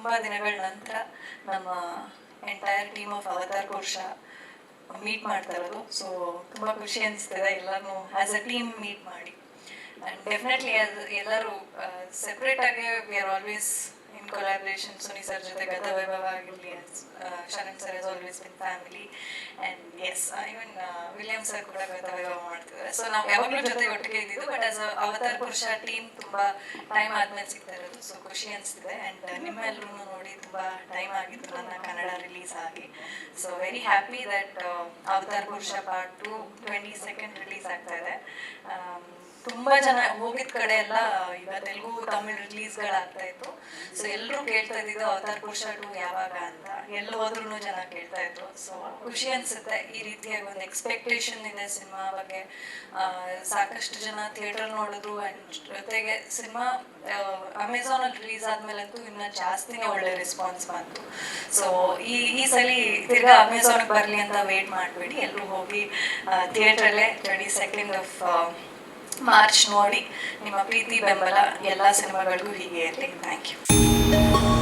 ತುಂಬ ದಿನಗಳ ನಂತರ ನಮ್ಮ entire team of Avatar Purusha meet ಮಾಡ್ತಾ ಇರೋದು. ಸೊ ತುಂಬ ಖುಷಿ ಅನಿಸ್ತಿದೆ ಎಲ್ಲರೂ ಆಸ್ ಅ ಟೀಮ್ ಮೀಟ್ ಮಾಡಿ. ಆ್ಯಂಡ್ ಡೆಫಿನೆಟ್ಲಿ ಅದು ಎಲ್ಲರೂ ಸೆಪರೇಟ್ ಆಗಿ we are always in collaboration Suni sir ಜೊತೆ ಗತ ವೈಭವ ಆಗಿರಲಿ Sharan sir as always been family S William sir ಕೂಡ ಮಾಡ್ತಿದ್ದಾರೆ. ಸೊ ನಾವು ಯಾವಾಗಲೂ ಜೊತೆ ಒಟ್ಟಿಗೆ ಇದ್ದಿದ್ದು but as Avatar Purusha team ತುಂಬಾ ಟೈಮ್ ಆದ್ಮೇಲೆ ಸಿಗ್ತಾ ಇರೋದು. ಸೊ ಖುಷಿ ಅನಿಸ್ತಿದೆ. ಅಂಡ್ ನಿಮ್ಮೆಲ್ಲರೂ ನೋಡಿ ತುಂಬಾ ಟೈಮ್ ಆಗಿತ್ತು ನನ್ನ ಕನ್ನಡ ರಿಲೀಸ್ ಆಗಿ. So very happy that Avatar Purusha part two twenty second release ಆಗ್ತಾ ಇದೆ. ತುಂಬಾ ಜನ ಹೋಗಿದ ಕಡೆ ಎಲ್ಲ ಈಗ ತೆಲುಗು ತಮಿಳ್ ರಿಲೀಸ್ಗಳಾಗ್ತಾ ಇತ್ತು. ಸೊ ಎಲ್ಲರೂ ಕೇಳ್ತಾ ಇದ್ದಿದ್ದು ಅವತಾರ್ ಪುರುಷ ಟು ಯಾವಾಗ ಅಂತ. ಎಲ್ಲಿ ಹೋದ್ರೂ ಜನ ಕೇಳ್ತಾ ಇದ್ರು. ಸೊ ಖುಷಿ ಅನ್ಸುತ್ತೆ ಈ ರೀತಿಯಾಗಿ ಒಂದು ಎಕ್ಸ್ಪೆಕ್ಟೇಷನ್ ಇದೆ ಸಿನಿಮಾ ಬಗ್ಗೆ. ಸಾಕಷ್ಟು ಜನ ಥಿಯೇಟರ್ ನೋಡಿದ್ರು ಅಂಡ್ ಜೊತೆಗೆ ಸಿನಿಮಾ ಅಮೆಝಾನ್ ಅಲ್ಲಿ ರಿಲೀಸ್ ಆದ್ಮೇಲಂತೂ ಇನ್ನ ಜಾಸ್ತಿನೇ ಒಳ್ಳೆ ರೆಸ್ಪಾನ್ಸ್ ಬಂತು. ಸೊ ಈ ಈ ಸಲಿ ತಿರ್ಗಾ ಅಮೆಝಾನ್ ಬರ್ಲಿ ಅಂತ ವೇಟ್ ಮಾಡಬೇಡಿ. ಎಲ್ಲರೂ ಹೋಗಿ ಥಿಯೇಟ್ರಲ್ಲೇ ಟ್ವೆಂಟಿ ಸೆಕೆಂಡ್ ಆಫ್ ಮಾರ್ಚ್ ನೋಡಿ. ನಿಮ್ಮ ಪ್ರೀತಿ ಬೆಂಬಲ ಎಲ್ಲ ಸಿನಿಮಾಗಳಿಗೂ ಹೀಗೆ ಇರಲಿ ಥ್ಯಾಂಕ್ ಯು